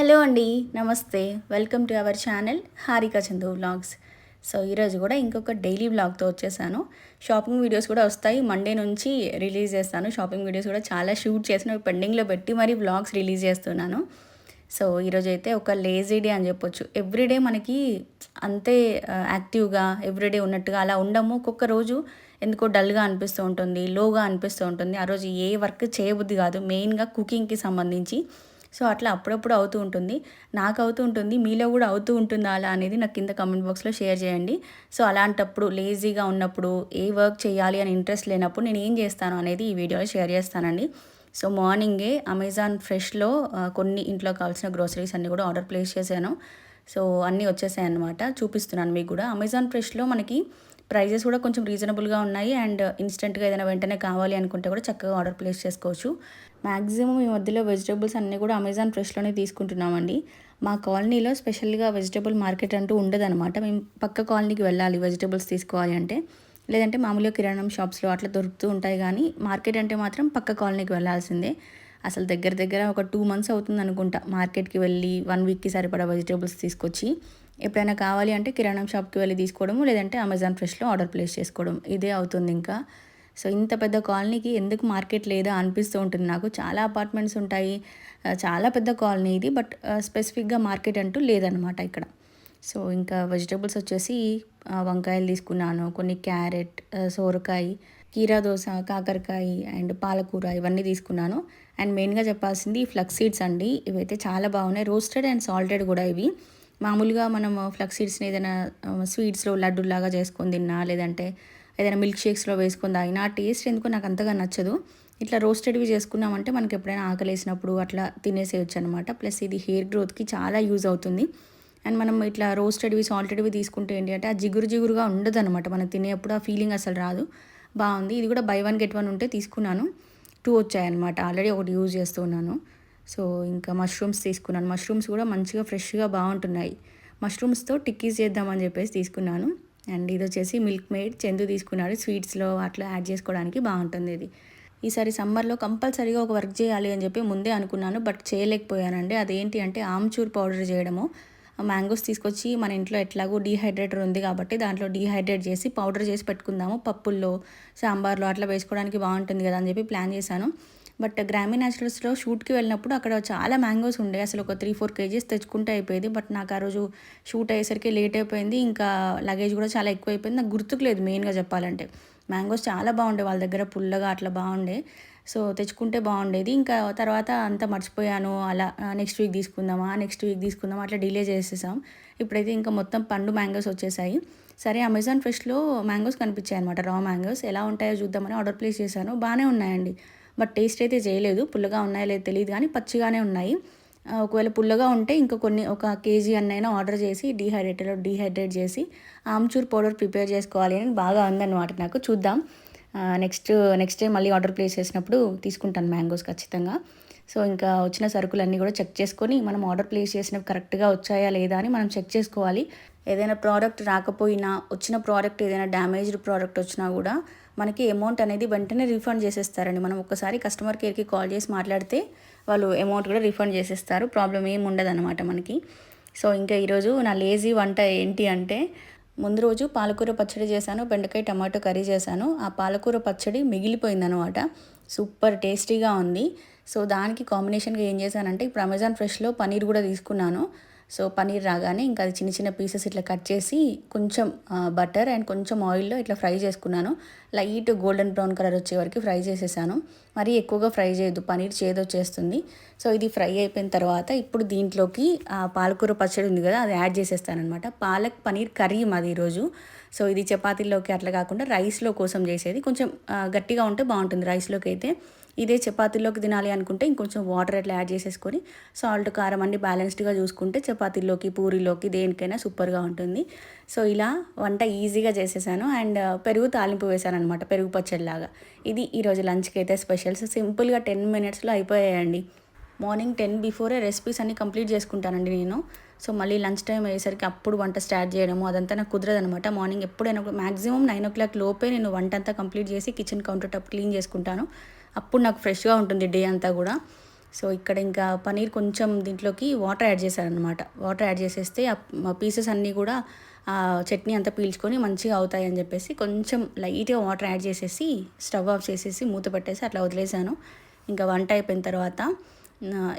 Hello అండి నమస్తే. Welcome to our channel Harika Chandu vlogs. So ఈరోజు కూడా ఇంకొక డైలీ వ్లాగ్తో వచ్చేసాను. షాపింగ్ వీడియోస్ కూడా వస్తాయి. మండే నుంచి రిలీజ్ చేస్తాను. షాపింగ్ వీడియోస్ కూడా చాలా షూట్ చేసిన పెండింగ్లో పెట్టి మరి వ్లాగ్స్ రిలీజ్ చేస్తున్నాను. సో ఈరోజు అయితే ఒక లేజీ డే అని చెప్పొచ్చు. ఎవ్రీడే మనకి అంతే యాక్టివ్గా ఎవ్రీడే ఉన్నట్టుగా అలా ఉండము. ఒక్కొక్క రోజు ఎందుకో డల్గా అనిపిస్తూ ఉంటుంది లోగా అనిపిస్తూ ఉంటుంది. ఆ రోజు ఏ వర్క్ చేయబుద్ధి కాదు. మెయిన్గా కుకింగ్కి సంబంధించి సో అట్లా అప్పుడప్పుడు అవుతూ ఉంటుంది. నాకు అవుతూ ఉంటుంది మీలో కూడా అవుతూ ఉంటుందా అలా అనేది నాకు కింద కమెంట్ బాక్స్లో షేర్ చేయండి. సో అలాంటప్పుడు లేజీగా ఉన్నప్పుడు ఏ వర్క్ చేయాలి అని ఇంట్రెస్ట్ లేనప్పుడు నేను ఏం చేస్తాను అనేది ఈ వీడియోలో షేర్ చేస్తానండి. సో మార్నింగే అమెజాన్ ఫ్రెష్లో కొన్ని ఇంట్లో కావాల్సిన గ్రోసరీస్ అన్నీ కూడా ఆర్డర్ ప్లేస్ చేశాను. సో అన్నీ వచ్చేసాయి అన్నమాట చూపిస్తున్నాను మీకు కూడా. అమెజాన్ ఫ్రెష్లో మనకి ప్రైజెస్ కూడా కొంచెం రీజనబుల్గా ఉన్నాయి. అండ్ ఇన్స్టెంట్గా ఏదైనా వెంటనే కావాలి అనుకుంటే కూడా చక్కగా ఆర్డర్ ప్లేస్ చేసుకోవచ్చు. మ్యాక్సిమం ఈ మధ్యలో వెజిటబుల్స్ అన్నీ కూడా అమెజాన్ ఫ్రెష్లోనే తీసుకుంటున్నామండి. మా కాలనీలో స్పెషల్గా వెజిటబుల్ మార్కెట్ అంటూ ఉండదన్నమాట. మేము పక్క కాలనీకి వెళ్ళాలి వెజిటబుల్స్ తీసుకోవాలి అంటే. లేదంటే మామూలుగా కిరాణం షాప్స్లో అట్లా దొరుకుతూ ఉంటాయి కానీ మార్కెట్ అంటే మాత్రం పక్క కాలనీకి వెళ్ళాల్సిందే. అసలు దగ్గర దగ్గర ఒక టూ మంత్స్ అవుతుంది అనుకుంటా మార్కెట్కి వెళ్ళి వన్ వీక్కి సరిపడా వెజిటేబుల్స్ తీసుకొచ్చి ఎప్పుడైనా కావాలి అంటే కిరాణం షాప్కి వెళ్ళి తీసుకోవడము లేదంటే అమెజాన్ ఫ్రెష్లో ఆర్డర్ ప్లేస్ చేసుకోవడం. ఇదే అవుతుంది ఇంకా. సో ఇంత పెద్ద కాలనీకి ఎందుకు మార్కెట్ లేదా అనిపిస్తూ ఉంటుంది. నాకు చాలా అపార్ట్మెంట్స్ ఉంటాయి. చాలా పెద్ద కాలనీ ఇది బట్ స్పెసిఫిక్గా మార్కెట్ అంటూ లేదనమాట ఇక్కడ. సో ఇంకా వెజిటేబుల్స్ వచ్చేసి వంకాయలు తీసుకున్నాను. కొన్ని క్యారెట్ సోరకాయ కీరా దోశ కాకరకాయ అండ్ పాలకూర ఇవన్నీ తీసుకున్నాను. అండ్ మెయిన్గా చెప్పాల్సింది ఫ్లక్స్ సీడ్స్ అండి. ఇవైతే చాలా బాగున్నాయి. రోస్టెడ్ అండ్ సాల్టెడ్ కూడా ఇవి. మామూలుగా మనం ఫ్లక్స్ సీడ్స్ని ఏదైనా స్వీట్స్లో లడ్డూలాగా చేసుకొని తిన్నా లేదంటే ఏదైనా మిల్క్ షేక్స్లో వేసుకొని తాగినా ఆ టేస్ట్ ఎందుకో నాకు అంతగా నచ్చదు. ఇట్లా రోస్టెడ్వి చేసుకున్నామంటే మనకి ఎప్పుడైనా ఆకలేసినప్పుడు అట్లా తినేసేయచ్చు అనమాట ప్లస్ ఇది హెయిర్ గ్రోత్కి చాలా యూజ్ అవుతుంది. అండ్ మనం ఇట్లా రోస్టెడ్వి సాల్టెడ్వి తీసుకుంటే ఏంటి అంటే ఆ జిగురు జిగురుగా ఉండదు అనమాట మనం తినేప్పుడు ఆ ఫీలింగ్ అసలు రాదు. బాగుంది. ఇది కూడా బై వన్ గెట్ వన్ ఉంటే తీసుకున్నాను. టూ వచ్చాయన్నమాట. ఆల్రెడీ ఒకటి యూజ్ చేస్తున్నాను సో ఇంకా మష్రూమ్స్ తీసుకున్నాను. మష్రూమ్స్ కూడా మంచిగా ఫ్రెష్గా బాగుంటున్నాయి. మష్రూమ్స్తో టిక్కీస్ చేద్దామని చెప్పేసి తీసుకున్నాను. అండ్ ఇది వచ్చేసి మిల్క్ మేడ్ చందు తీసుకున్నాడు. స్వీట్స్లో అట్లా యాడ్ చేసుకోవడానికి బాగుంటుంది ఇది. ఈసారి సమ్మర్లో కంపల్సరీగా ఒక వర్క్ చేయాలి అని చెప్పి ముందే అనుకున్నాను. బట్ చేయలేకపోయానండి. అదేంటి అంటే ఆమ్చూర్ పౌడర్ చేయడము. మ్యాంగోస్ తీసుకొచ్చి మన ఇంట్లో ఎట్లాగో డీహైడ్రేటర్ ఉంది కాబట్టి దాంట్లో డీహైడ్రేట్ చేసి పౌడర్ చేసి పెట్టుకుందాము. పప్పుల్లో సాంబార్లో అట్లా వేసుకోవడానికి బాగుంటుంది కదా అని చెప్పి ప్లాన్ చేశాను. బట్ గ్రామీ న్యాచురల్స్లో షూట్కి వెళ్ళినప్పుడు అక్కడ చాలా మ్యాంగోస్ ఉండే. అసలు ఒక త్రీ ఫోర్ కేజీస్ తెచ్చుకుంటే అయిపోయేది. బట్ నాకు ఆ రోజు షూట్ అయ్యేసరికి లేట్ అయిపోయింది. ఇంకా లగేజ్ కూడా చాలా ఎక్కువ అయిపోయింది నాకు గుర్తుకు లేదు మెయిన్గా చెప్పాలంటే. మ్యాంగోస్ చాలా బాగుండే. వాళ్ళ దగ్గర పుల్లగా అట్లా బాగుండే. సో తెచ్చుకుంటే బాగుండేది. ఇంకా తర్వాత అంతా మర్చిపోయాను. అలా నెక్స్ట్ వీక్ తీసుకుందామా నెక్స్ట్ వీక్ తీసుకుందామా అట్లా డిలే చేసేసాం. ఇప్పుడైతే ఇంకా మొత్తం పండు మ్యాంగోస్ వచ్చేసాయి. సరే అమెజాన్ ఫ్రెష్లో మ్యాంగోస్ కనిపించాయి అనమాట రా మ్యాంగోస్ ఎలా ఉంటాయో చూద్దామని ఆర్డర్ ప్లేస్ చేశాను. బాగానే ఉన్నాయండి. బట్ టేస్ట్ అయితే చేయలేదు. పుల్లగా ఉన్నాయో లేదో తెలియదు కానీ పచ్చిగానే ఉన్నాయి. ఒకవేళ పుల్లగా ఉంటే ఇంకా కొన్ని ఒక కేజీ అన్నైనా ఆర్డర్ చేసి డీహైడ్రేటర్లో డీహైడ్రేట్ చేసి ఆమ్చూర్ పౌడర్ ప్రిపేర్ చేసుకోవాలి అని బాగా ఉందన్నమాట నాకు. చూద్దాం. నెక్స్ట్ నెక్స్ట్ డే మళ్ళీ ఆర్డర్ ప్లేస్ చేసినప్పుడు తీసుకుంటాను మ్యాంగోస్ ఖచ్చితంగా. సో ఇంకా వచ్చిన సరుకులన్నీ కూడా చెక్ చేసుకొని మనం ఆర్డర్ ప్లేస్ చేసినవి కరెక్ట్గా వచ్చాయా లేదా అని మనం చెక్ చేసుకోవాలి. ఏదైనా ప్రోడక్ట్ రాకపోయినా వచ్చిన ప్రోడక్ట్ ఏదైనా డ్యామేజ్డ్ ప్రోడక్ట్ వచ్చినా కూడా మనకి అమౌంట్ అనేది వెంటనే రీఫండ్ చేసేస్తారండి. మనం ఒక్కసారి కస్టమర్ కేర్కి కాల్ చేసి మాట్లాడితే వాళ్ళు అమౌంట్ కూడా రీఫండ్ చేసేస్తారు. ప్రాబ్లం ఏమి ఉండదు అనమాట మనకి. సో ఇంకా ఈరోజు నా లేజీ వంట ఏంటి అంటే ముందు రోజు పాలకూర పచ్చడి చేశాను బెండకాయ టమాటో కర్రీ చేశాను. ఆ పాలకూర పచ్చడి మిగిలిపోయిందనమాట సూపర్ టేస్టీగా ఉంది. సో దానికి కాంబినేషన్గా ఏం చేశానంటే ఇప్పుడు అమెజాన్ ఫ్రెష్లో పనీర్ కూడా తీసుకున్నాను. సో పనీర్ రాగానే ఇంకా అది చిన్న చిన్న పీసెస్ ఇట్లా కట్ చేసి కొంచెం బటర్ అండ్ కొంచెం ఆయిల్లో ఇట్లా ఫ్రై చేసుకున్నాను. లైట్ గోల్డెన్ బ్రౌన్ కలర్ వచ్చే వరకు ఫ్రై చేసేసాను. మరీ ఎక్కువగా ఫ్రై చేయొద్దు పనీర్ చేదొచ్చేస్తుంది సో ఇది ఫ్రై అయిపోయిన తర్వాత ఇప్పుడు దీంట్లోకి పాలకూర పచ్చడి ఉంది కదా అది యాడ్ చేసేస్తానమాట పాలక్ పనీర్ కర్రీ మాది ఈరోజు. సో ఇది చపాతీలోకి అట్లా కాకుండా రైస్లో కోసం చేసేది. కొంచెం గట్టిగా ఉంటే బాగుంటుంది రైస్లోకి అయితే. ఇదే చపాతీలోకి తినాలి అనుకుంటే ఇంకొంచెం వాటర్ అట్లా యాడ్ చేసేసుకొని సాల్ట్ కారం అన్ని బ్యాలెన్స్డ్గా చూసుకుంటే చపాతీలోకి పూరీలోకి దేనికైనా సూపర్గా ఉంటుంది. సో ఇలా వంట ఈజీగా చేసేసాను. అండ్ పెరుగు తాలింపు వేసాను అనమాట పెరుగు పచ్చడిలాగా. ఇది ఈరోజు లంచ్కి అయితే స్పెషల్స్ సింపుల్గా టెన్ మినిట్స్లో అయిపోయాయండి. మార్నింగ్ టెన్ బిఫోరే రెసిపీస్ అన్ని కంప్లీట్ చేసుకుంటానండి నేను. సో మళ్ళీ లంచ్ టైం అయ్యేసరికి అప్పుడు వంట స్టార్ట్ చేయడము అదంతా నాకు కుదరదు అనమాట మార్నింగ్ ఎప్పుడైనా మ్యాక్సిమం నైన్ ఓ క్లాక్ లోపే నేను వంట అంతా కంప్లీట్ చేసి కిచెన్ కౌంటర్ టాప్ క్లీన్ చేసుకుంటాను. అప్పుడు నాకు ఫ్రెష్గా ఉంటుంది డే అంతా కూడా. సో ఇక్కడ ఇంకా పనీర్ కొంచెం దీంట్లోకి వాటర్ యాడ్ చేశారనమాట వాటర్ యాడ్ చేసేస్తే ఆ పీసెస్ అన్నీ కూడా ఆ చట్నీ అంతా పీల్చుకొని మంచిగా అవుతాయి అని చెప్పేసి కొంచెం లైట్గా వాటర్ యాడ్ చేసేసి స్టవ్ ఆఫ్ చేసేసి మూత పెట్టేసి అట్లా వదిలేసాను ఇంకా వంట అయిపోయిన తర్వాత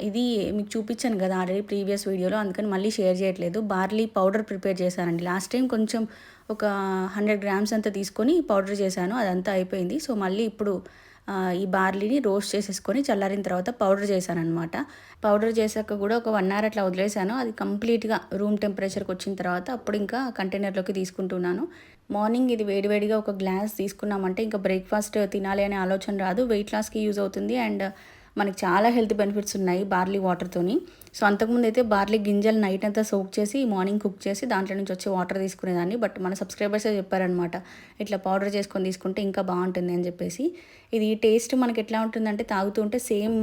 ఇది మీకు చూపించాను కదా ఆల్రెడీ ప్రీవియస్ వీడియోలో అందుకని మళ్ళీ షేర్ చేయట్లేదు. బార్లీ పౌడర్ ప్రిపేర్ చేశానండి. లాస్ట్ టైం కొంచెం ఒక హండ్రెడ్ గ్రామ్స్ అంతా తీసుకొని పౌడర్ చేశాను అదంతా అయిపోయింది. సో మళ్ళీ ఇప్పుడు ఈ బార్లీని రోస్ట్ చేసేసుకొని చల్లారిన తర్వాత పౌడర్ చేశాను అనమాట పౌడర్ చేశాక కూడా ఒక వన్ అవర్ అట్లా వదిలేసాను అది కంప్లీట్గా రూమ్ టెంపరేచర్కి వచ్చిన తర్వాత అప్పుడు ఇంకా కంటైనర్లోకి తీసుకుంటున్నాను. మార్నింగ్ ఇది వేడివేడిగా ఒక గ్లాస్ తీసుకున్నామంటే ఇంకా బ్రేక్ఫాస్ట్ తినాలి అనే ఆలోచన రాదు. వెయిట్ లాస్కి యూజ్ అవుతుంది అండ్ మనకి చాలా హెల్త్ బెనిఫిట్స్ ఉన్నాయి బార్లీ వాటర్తోని సో అంతకుముందు అయితే బార్లీ గింజలు నైట్ అంతా సోక్ చేసి మార్నింగ్ కుక్ చేసి దాంట్లో నుంచి వచ్చి వాటర్ తీసుకునేదాన్ని. బట్ మన సబ్స్క్రైబర్సే చెప్పారనమాట ఇట్లా పౌడర్ చేసుకొని తీసుకుంటే ఇంకా బాగుంటుంది అని చెప్పేసి. ఇది టేస్ట్ మనకి ఎట్లా ఉంటుందంటే తాగుతుంటే సేమ్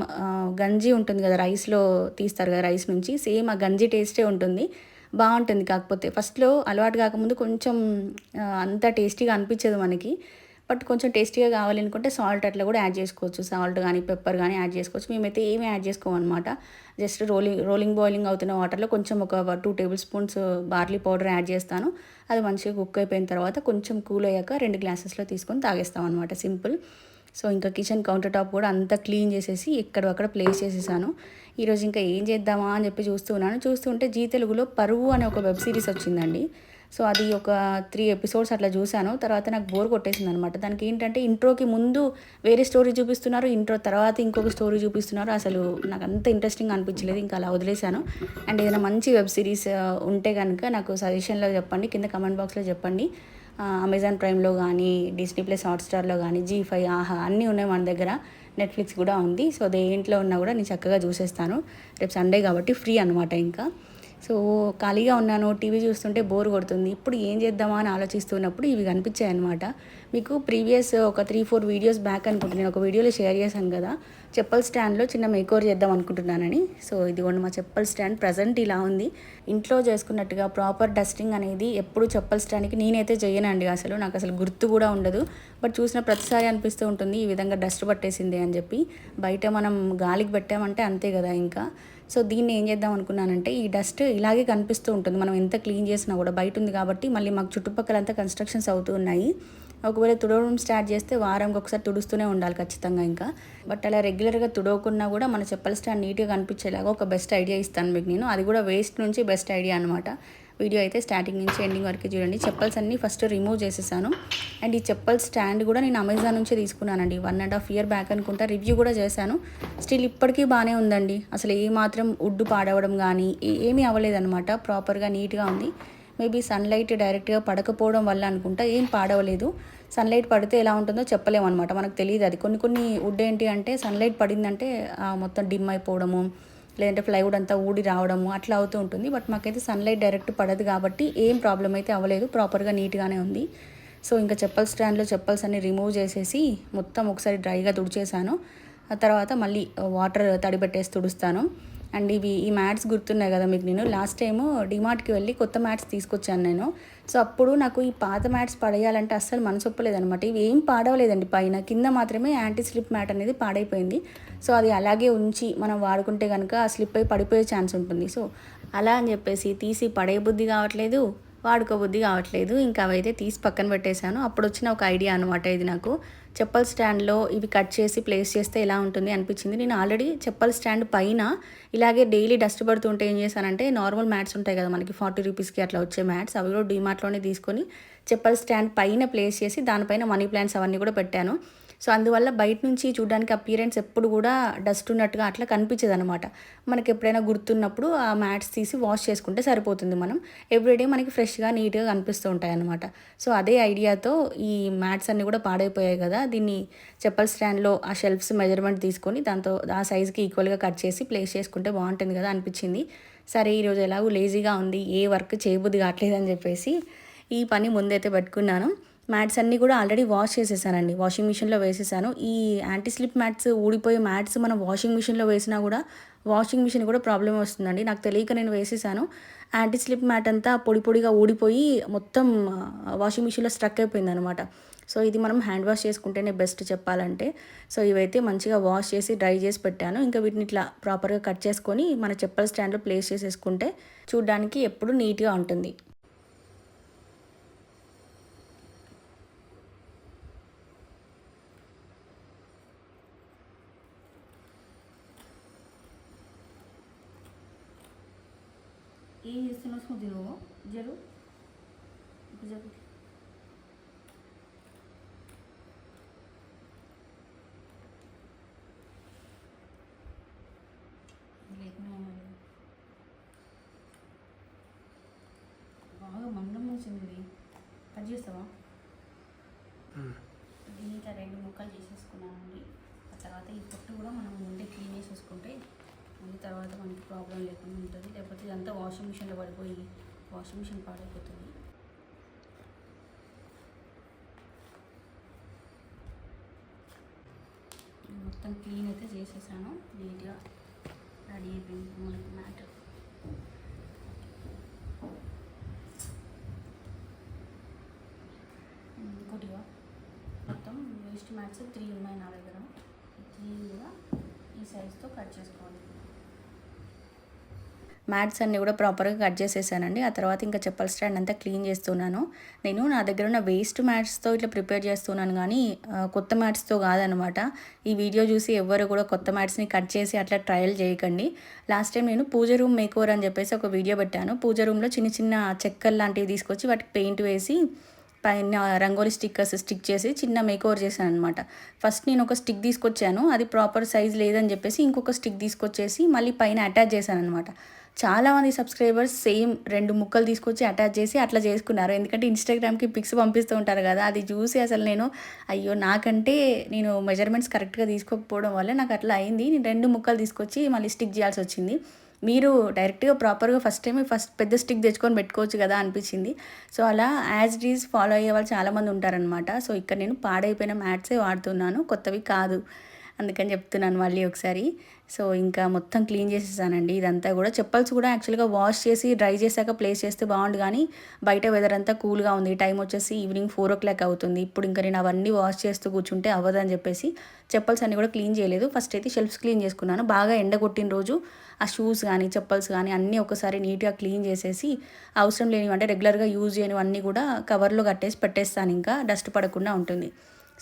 గంజి ఉంటుంది కదా రైస్లో తీస్తారు కదా రైస్ నుంచి. సేమ్ ఆ గంజి టేస్టే ఉంటుంది. బాగుంటుంది కాకపోతే. ఫస్ట్లో అలవాటు కాకముందు కొంచెం అంత టేస్టీగా అనిపించదు మనకి. బట్ కొంచెం టేస్టీగా కావాలనుకుంటే సాల్ట్ అట్లా కూడా యాడ్ చేసుకోవచ్చు. సాల్ట్ కానీ పెప్పర్ కానీ యాడ్ చేసుకోవచ్చు. మేమైతే ఏమి యాడ్ చేసుకోమన్నమాట. జస్ట్ రోలింగ్ రోలింగ్ బాయిలింగ్ అవుతున్న వాటర్లో కొంచెం ఒక two tablespoons barley powder add చేస్తాను. అది మంచిగా కుక్ అయిపోయిన తర్వాత కొంచెం కూల్ అయ్యాక రెండు గ్లాసెస్లో తీసుకొని తాగేస్తాం అనమాట సింపుల్. సో ఇంకా కిచెన్ కౌంటర్ టాప్ కూడా అంతా క్లీన్ చేసేసి ఎక్కడక్కడ ప్లేస్ చేసేసాను. ఈరోజు ఇంకా ఏం చేద్దామా అని చెప్పి చూస్తూ ఉన్నాను. చూస్తుంటే జీ తెలుగులో పరువు అనే ఒక వెబ్ సిరీస్ వచ్చిందండి. సో అది ఒక త్రీ ఎపిసోడ్స్ అట్లా చూశాను. తర్వాత నాకు బోర్ కొట్టేసింది అనమాట దానికి ఏంటంటే ఇంట్రోకి ముందు వేరే స్టోరీ చూపిస్తున్నారు ఇంట్రో తర్వాత ఇంకొక స్టోరీ చూపిస్తున్నారు. అసలు నాకు అంత ఇంట్రెస్టింగ్ అనిపించలేదు ఇంకా అలా వదిలేశాను. అండ్ ఏదైనా మంచి వెబ్ సిరీస్ ఉంటే కనుక నాకు సజెషన్లో చెప్పండి కింద కమెంట్ బాక్స్లో చెప్పండి. అమెజాన్ ప్రైమ్లో కానీ డిస్నీ ప్లస్ హాట్స్టార్లో కానీ జీ ఫైవ్ ఆహా అన్నీ ఉన్నాయి మన దగ్గర. నెట్ఫ్లిక్స్ కూడా ఉంది. సో దేంట్లో ఉన్నా కూడా నేను చక్కగా చూసేస్తాను. రేపు సండే కాబట్టి ఫ్రీ అనమాట ఇంకా. సో ఖాళీగా ఉన్నాను టీవీ చూస్తుంటే బోర్ కొడుతుంది. ఇప్పుడు ఏం చేద్దామా అని ఆలోచిస్తున్నప్పుడు ఇవి కనిపించాయి అనమాట మీకు ప్రీవియస్ ఒక త్రీ ఫోర్ వీడియోస్ బ్యాక్ అనుకుంటున్నాను నేను ఒక వీడియోలో షేర్ చేశాను కదా. చెప్పల్ స్టాండ్లో చిన్న మేకోర్ చేద్దాం అనుకుంటున్నానని. సో ఇదిగోండి మా చెప్పల్ స్టాండ్ ప్రజెంట్ ఇలా ఉంది. ఇంట్లో చేసుకున్నట్టుగా ప్రాపర్ డస్టింగ్ అనేది ఎప్పుడు చెప్పల్ స్టాండ్కి నేనైతే చేయనండి అసలు. నాకు అసలు గుర్తు కూడా ఉండదు. బట్ చూసిన ప్రతిసారి అనిపిస్తూ ఉంటుంది ఈ విధంగా డస్ట్ పట్టేసింది అని చెప్పి. బయట మనం గాలికి పెట్టామంటే అంతే కదా ఇంకా. సో దీన్ని ఏం చేద్దాం అనుకున్నానంటే ఈ డస్ట్ ఇలాగే కనిపిస్తూ ఉంటుంది. మనం ఎంత క్లీన్ చేసినా కూడా బయట ఉంది కాబట్టి మళ్ళీ మాకు చుట్టుపక్కల అంతా కన్స్ట్రక్షన్స్ అవుతూ ఉన్నాయి. ఒకవేళ తుడవడం స్టార్ట్ చేస్తే వారంకి ఒకసారి తుడుస్తూనే ఉండాలి ఖచ్చితంగా ఇంకా. బట్ అలా రెగ్యులర్గా తుడవకున్నా కూడా మన చెప్పల స్టాండ్ నీట్గా కనిపించేలాగా ఒక బెస్ట్ ఐడియా ఇస్తాను మీకు నేను. అది కూడా వేస్ట్ నుంచి బెస్ట్ ఐడియా అనమాట వీడియో అయితే స్టార్టింగ్ నుంచి ఎండింగ్ వరకు చూడండి. చెప్పల్స్ అన్నీ ఫస్ట్ రిమూవ్ చేసేసాను. అండ్ ఈ చెప్పల్ స్టాండ్ కూడా నేను అమెజాన్ నుంచే తీసుకున్నానండి. One and half year back అనుకుంటా రివ్యూ కూడా చేశాను. స్టిల్ ఇప్పటికీ బాగానే ఉందండి. అసలు ఏ మాత్రం ఉడ్డు పాడవడం కానీ ఏమీ అవ్వలేదన్నమాట. ప్రాపర్గా నీట్గా ఉంది. మేబీ సన్లైట్ డైరెక్ట్గా పడకపోవడం వల్ల అనుకుంటా ఏం పాడవలేదు. సన్లైట్ పడితే ఎలా ఉంటుందో చెప్పలేమన్నమాట. మనకు తెలియదు అది. కొన్ని కొన్ని వుడ్ ఏంటి అంటే సన్లైట్ పడిందంటే మొత్తం డిమ్ అయిపోవడము లేదంటే ప్లైవుడ్ అంతా ఊడి రావడము అట్లా అవుతూ ఉంటుంది. బట్ మాకైతే సన్లైట్ డైరెక్ట్ పడదు కాబట్టి ఏం ప్రాబ్లం అయితే అవ్వలేదు. ప్రాపర్గా నీట్గానే ఉంది. సో ఇంకా చెప్పల్ స్టాండ్లో చెప్పల్స్ అన్ని రిమూవ్ చేసేసి మొత్తం ఒకసారి డ్రైగా తుడిచేసాను. ఆ తర్వాత మళ్ళీ వాటర్ తడిపెట్టేసి తుడుస్తాను. అండ్ ఇవి ఈ మ్యాట్స్ గుర్తున్నాయి కదా మీకు నేను. లాస్ట్ టైము డిమార్ట్కి వెళ్ళి కొత్త మ్యాట్స్ తీసుకొచ్చాను నేను. సో అప్పుడు నాకు ఈ పాత మ్యాట్స్ పడేయాలంటే అస్సలు మనసొప్పలేదనమాట ఇవి ఏం పాడవలేదండి పైన. కింద మాత్రమే యాంటీ స్లిప్ మ్యాట్ అనేది పాడైపోయింది. సో అది అలాగే ఉంచి మనం వాడుకుంటే కనుక స్లిప్ అయి పడిపోయే ఛాన్స్ ఉంటుంది. సో అలా అని చెప్పేసి తీసి పడే బుద్ధి కావట్లేదు వాడుకోబుద్ధి కావట్లేదు. ఇంకా అవైతే తీసి పక్కన పెట్టేశాను. అప్పుడు వచ్చిన ఒక ఐడియా అనమాట ఇది నాకు. చెప్పల్ స్టాండ్లో ఇవి కట్ చేసి ప్లేస్ చేస్తే ఎలా ఉంటుంది అనిపించింది. నేను ఆల్రెడీ చెప్పల్ స్టాండ్ పైన ఇలాగే డైలీ డస్ట్ పడుతుంటే ఏం చేశానంటే నార్మల్ మ్యాట్స్ ఉంటాయి కదా మనకి ఫార్టీ రూపీస్కి అట్లా వచ్చే మ్యాట్స్ అవి కూడా డీమార్ట్లోనే తీసుకొని చెప్పల్ స్టాండ్ పైన ప్లేస్ చేసి దానిపైన మనీ ప్లాంట్స్ అవన్నీ కూడా పెట్టాను. సో అందువల్ల బయట నుంచి చూడడానికి అపియరెన్స్ ఎప్పుడు కూడా డస్ట్ ఉన్నట్టుగా అట్లా కనిపించదు అనమాట మనకి ఎప్పుడైనా గుర్తున్నప్పుడు ఆ మ్యాట్స్ తీసి వాష్ చేసుకుంటే సరిపోతుంది మనం. ఎవ్రీడే మనకి ఫ్రెష్గా నీట్గా కనిపిస్తూ ఉంటాయి అనమాట సో అదే ఐడియాతో ఈ మ్యాట్స్ అన్నీ కూడా పాడైపోయాయి కదా. దీన్ని చెప్పల్ స్టాండ్లో ఆ షెల్ఫ్స్ మెజర్మెంట్ తీసుకొని దాంతో ఆ సైజ్కి ఈక్వల్గా కట్ చేసి ప్లేస్ చేసుకుంటే బాగుంటుంది కదా అనిపించింది. సరే ఈరోజు ఎలాగో లేజీగా ఉంది ఏ వర్క్ చేయబుద్ది కావట్లేదు అని చెప్పేసి ఈ పని ముందైతే పెట్టుకున్నాను. మ్యాట్స్ అన్నీ కూడా ఆల్రెడీ వాష్ చేసేసానండి. వాషింగ్ మిషన్లో వేసేసాను. ఈ యాంటీ స్లిప్ మ్యాట్స్ ఊడిపోయే మ్యాట్స్ మనం వాషింగ్ మిషన్లో వేసినా కూడా వాషింగ్ మిషన్ కూడా ప్రాబ్లం వస్తుందండి. నాకు తెలియక నేను వేసేసాను. యాంటీ స్లిప్ మ్యాట్ అంతా పొడి పొడిగా ఊడిపోయి మొత్తం వాషింగ్ మిషన్లో స్ట్రక్ అయిపోయింది అనమాట సో ఇది మనం హ్యాండ్ వాష్ చేసుకుంటేనే బెస్ట్ చెప్పాలంటే. సో ఇవైతే మంచిగా వాష్ చేసి డ్రై చేసి పెట్టాను. ఇంకా వీటిని ఇట్లా ప్రాపర్గా కట్ చేసుకొని మన చెప్పల స్టాండ్లో ప్లేస్ చేసేసుకుంటే చూడడానికి ఎప్పుడు నీట్గా ఉంటుంది. ఏం చేస్తున్నావు? స్మృతి నువ్వు జరు ఇప్పుడు చెప్పు బాగా మందం వచ్చింది ఇది. కట్ చేస్తావా? దీన్ని ఇట్లా రెండు ముక్కలు చేసేసుకున్నానండి ఆ తర్వాత ఈ పొట్టు కూడా మనం ముందే క్లీన్ చేసేసుకుంటే మళ్ళీ తర్వాత మనకి ప్రాబ్లం లేకుండా ఉంటుంది. లేకపోతే ఇదంతా వాషింగ్ మిషన్లో పడిపోయి వాషింగ్ మిషన్ పాడైపోతుంది. మొత్తం క్లీన్ అయితే చేసేసాను నీట్గా రెడీ అయిపోయింది మనకి మ్యాటర్ ఇంకోటిగా మొత్తం వేస్ట్ మ్యాట్స్ త్రీ ఉన్నాయి నా దగ్గర. త్రీ కూడా ఈ సైజ్తో కట్ చేసుకోవాలి. మ్యాట్స్ అన్నీ కూడా ప్రాపర్గా కట్ చేసేసానండి. ఆ తర్వాత ఇంకా చెప్పల్ స్టాండ్ అంతా క్లీన్ చేస్తున్నాను. నేను నా దగ్గర ఉన్న వేస్ట్ మ్యాట్స్తో ఇట్లా ప్రిపేర్ చేస్తున్నాను కానీ కొత్త మ్యాట్స్తో కాదనమాట. ఈ వీడియో చూసి ఎవ్వరు కూడా కొత్త మ్యాట్స్ని కట్ చేసి అట్లా ట్రయల్ చేయకండి. లాస్ట్ టైం నేను పూజ రూమ్ మేకోవర్ అని చెప్పేసి ఒక వీడియో పెట్టాను. పూజ రూమ్లో చిన్న చిన్న చెక్కలు లాంటివి తీసుకొచ్చి వాటికి పెయింట్ వేసి పైన రంగోలీ స్టిక్కర్స్ స్టిక్ చేసి చిన్న మేకోవర్ చేశాను అనమాట ఫస్ట్ నేను ఒక స్టిక్ తీసుకొచ్చాను. అది ప్రాపర్ సైజ్ లేదని చెప్పేసి ఇంకొక స్టిక్ తీసుకొచ్చేసి మళ్ళీ పైన అటాచ్ చేశాను అనమాట చాలామంది సబ్స్క్రైబర్స్ సేమ్ రెండు ముక్కలు తీసుకొచ్చి అటాచ్ చేసి అట్లా చేసుకున్నారు. ఎందుకంటే ఇన్స్టాగ్రామ్కి పిక్స్ పంపిస్తూ ఉంటారు కదా అది చూసి అసలు నేను అయ్యో నాకంటే నేను మెజర్మెంట్స్ కరెక్ట్గా తీసుకోకపోవడం వల్ల నాకు అట్లా అయింది. నేను రెండు ముక్కలు తీసుకొచ్చి మళ్ళీ స్టిక్ చేయాల్సి వచ్చింది. మీరు డైరెక్ట్గా ప్రాపర్గా ఫస్ట్ టైం ఫస్ట్ పెద్ద స్టిక్ తెచ్చుకొని పెట్టుకోవచ్చు కదా అనిపించింది. సో అలా యాజ్ డీస్ ఈజ్ ఫాలో అయ్యే వాళ్ళు చాలామంది ఉంటారనమాట సో ఇక్కడ నేను పాడైపోయిన మ్యాట్సే వాడుతున్నాను. కొత్తవి కాదు. అందుకని చెప్తున్నాను మళ్ళీ ఒకసారి. సో ఇంకా మొత్తం క్లీన్ చేసేసానండి. ఇదంతా కూడా చెప్పల్స్ కూడా యాక్చువల్గా వాష్ చేసి డ్రై చేశాక ప్లేస్ చేస్తే బాగుండు కానీ బయట వెదర్ అంతా కూల్గా ఉంది. టైం వచ్చేసి ఈవినింగ్ ఫోర్ ఓ క్లాక్ అవుతుంది. ఇప్పుడు ఇంకా నేను అవన్నీ వాష్ చేస్తూ కూర్చుంటే అవ్వదని చెప్పేసి చెప్పల్స్ అన్ని కూడా క్లీన్ చేయలేదు. ఫస్ట్ అయితే షెల్ఫ్స్ క్లీన్ చేసుకున్నాను. బాగా ఎండ కొట్టిన రోజు ఆ షూస్ కానీ చెప్పల్స్ కానీ అన్నీ ఒకసారి నీట్గా క్లీన్ చేసేసి అవసరం లేనివి అంటే రెగ్యులర్గా యూజ్ చేయనివన్నీ కూడా కవర్లో కట్టేసి పెట్టేస్తాను. ఇంకా డస్ట్ పడకుండా ఉంటుంది.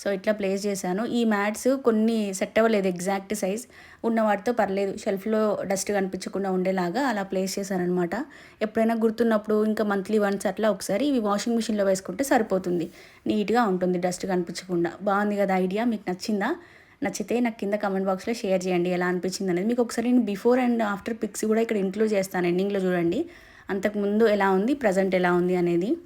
సో ఇట్లా ప్లేస్ చేశాను. ఈ మ్యాట్స్ కొన్ని సెట్ అవ్వలేదు ఎగ్జాక్ట్ సైజ్ ఉన్న వాటితో పర్లేదు షెల్ఫ్లో డస్ట్ కనిపించకుండా ఉండేలాగా అలా ప్లేస్ చేశాను ఎప్పుడైనా గుర్తున్నప్పుడు ఇంకా మంత్లీ వన్స్ అట్లా ఒకసారి ఇవి వాషింగ్ మిషన్లో వేసుకుంటే సరిపోతుంది. నీట్గా ఉంటుంది డస్ట్ కనిపించకుండా. బాగుంది కదా ఐడియా మీకు నచ్చిందా? నచ్చితే నాకు కింద కమెంట్ బాక్స్లో షేర్ చేయండి. ఎలా అనిపించింది అనేది మీకు ఒకసారి నేను బిఫోర్ అండ్ ఆఫ్టర్ పిక్స్ కూడా ఇక్కడ ఇంక్లూడ్ చేస్తాను. ఎండింగ్లో చూడండి. అంతకుముందు ఎలా ఉంది? ప్రజెంట్ ఎలా ఉంది? అనేది.